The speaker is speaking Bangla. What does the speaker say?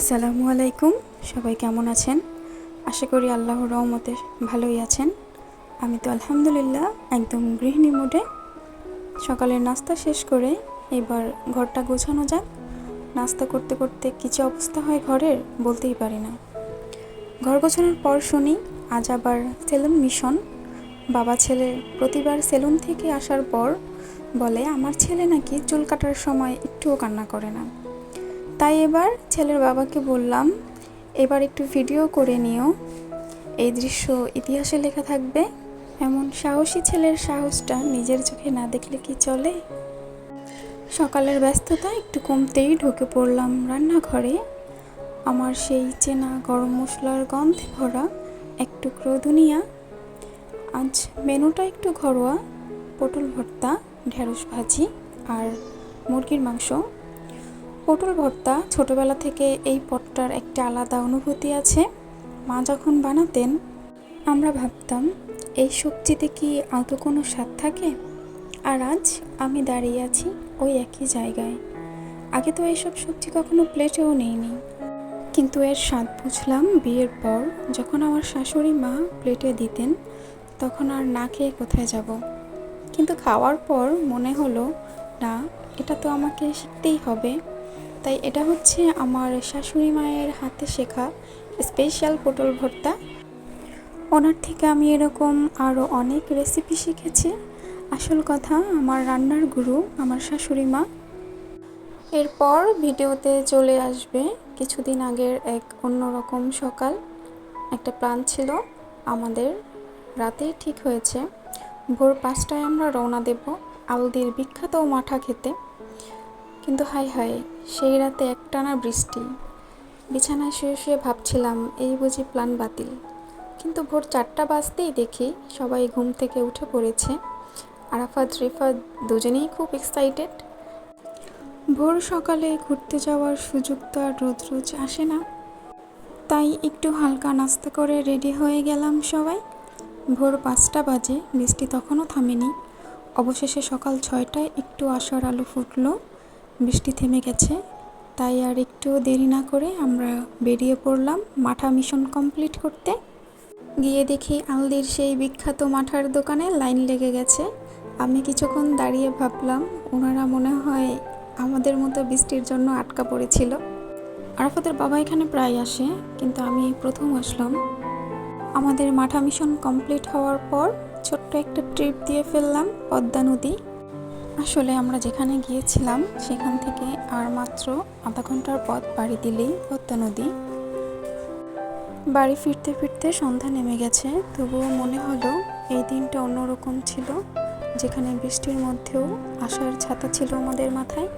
আসসালামু আলাইকুম। সবাই কেমন আছেন? আশা করি আল্লাহর রহমতে ভালোই আছেন। আমি তো আলহামদুলিল্লাহ একদম গৃহিণী মোডে। সকালের নাস্তা শেষ করে এবার ঘরটা গোছানো যাক। নাস্তা করতে করতে কিছু অবস্থা হয় ঘরের বলতেই পারি না। ঘর গোছানোর পর শুনি আজ আবার সেলুন মিশন। বাবা ছেলে প্রতিবার সেলুন থেকে আসার পর বলে, আমার ছেলে নাকি চুল কাটার সময় একটুও কান্না করে না। তাই এবার ছেলের বাবাকে বললাম, এবার একটু ভিডিও করে নিও। এই দৃশ্য ইতিহাসে লেখা থাকবে। এমন সাহসী ছেলের সাহসটা নিজের চোখে না দেখলে কি চলে? সকালের ব্যস্ততা একটু কমতেই ঢুকে পড়লাম রান্নাঘরে। আমার সেই চেনা গরম মশলার গন্ধে ভরা এক টুকরো দুনিয়া আজ মেনুটা একটু ঘরোয়া। পটল ভর্তা, ঢেঁড়স ভাজি আর মুরগির মাংস। পটল ভর্তা ছোটবেলা থেকে এই পটটার একটা আলাদা অনুভূতি আছে। মা যখন বানাতেন, আমরা ভাবতাম, এই সবজিতে কি আদৌ কোনো স্বাদ থাকে? আর আজ আমি দাঁড়িয়ে আছি ওই একই জায়গায়। আগে তো এইসব সবজি কখনো প্লেটেও নেইনি। কিন্তু এর স্বাদ বুঝলাম বিয়ের পর যখন আমার শাশুড়ি মা প্লেটে দিতেন, তখন আর না খেয়ে কোথায় যাব। কিন্তু খাওয়ার পর মনে হলো, না, এটা তো আমাকে শিখতেই হবে। তাই এটা হচ্ছে আমার শাশুড়ি মায়ের হাতে শেখা স্পেশাল পটল ভর্তা। ওনার থেকে আমি এরকম আরও অনেক রেসিপি শিখেছি। আসল কথা, আমার রান্নার গুরু আমার শাশুড়ি মা। এরপর ভিডিওতে চলে আসবে কিছুদিন আগের এক অন্যরকম সকাল। একটা প্ল্যান ছিল, আমাদের রাতে ঠিক হয়েছে। ভোর পাঁচটায় আমরা রওনা দেব আলদির বিখ্যাত মাঠা খেতে। কিন্তু হাই হাই সেই রাতে একটানা বৃষ্টি। বিছানায় শুয়ে শুয়ে ভাবছিলাম, এই বুঝি প্ল্যান বাতিল। কিন্তু ভোর চারটা বাজতেই দেখি সবাই ঘুম থেকে উঠে পড়েছে। আরাফাত, রিফাত দুজনেই খুব এক্সাইটেড ভোর সকালে ঘুরতে যাওয়ার সুযোগ তো আর রোজ রোজ আসে না। তাই একটু হালকা নাস্তা করে রেডি হয়ে গেলাম সবাই। ভোর পাঁচটা বাজে, বৃষ্টি তখনও থামেনি। অবশেষে সকাল ছয়টায় একটু আসার আলো ফুটলো। বৃষ্টি থেমে গেছে, তাই আর একটু দেরি না করে আমরা বেরিয়ে পড়লাম মাঠা মিশন কমপ্লিট করতে। গিয়ে দেখি আলদির সেই বিখ্যাত মাঠার দোকানে লাইন লেগে গেছে। আমি কিছুক্ষণ দাঁড়িয়ে ভাবলাম, ওনারা মনে হয় আমাদের মতো বৃষ্টির জন্য আটকা পড়েছিল। আরাফাতের বাবা এখানে প্রায় আসে, কিন্তু আমি প্রথম আসলাম। আমাদের মাঠা মিশন কমপ্লিট হওয়ার পর ছোট্ট একটা ট্রিপ দিয়ে ফেললাম পদ্মা নদী। আসলে আমরা যেখানে গিয়েছিলাম, সেখান থেকে আর মাত্র আধা ঘণ্টার পথ বাড়ি দিলেই হত্যা নদী। বাড়ি ফিরতে ফিরতে সন্ধ্যা নেমে গেছে, তবুও মনে হলো এই দিনটা অন্যরকম ছিল, যেখানে বৃষ্টির মধ্যেও আসার ছাতা ছিল আমাদের মাথায়।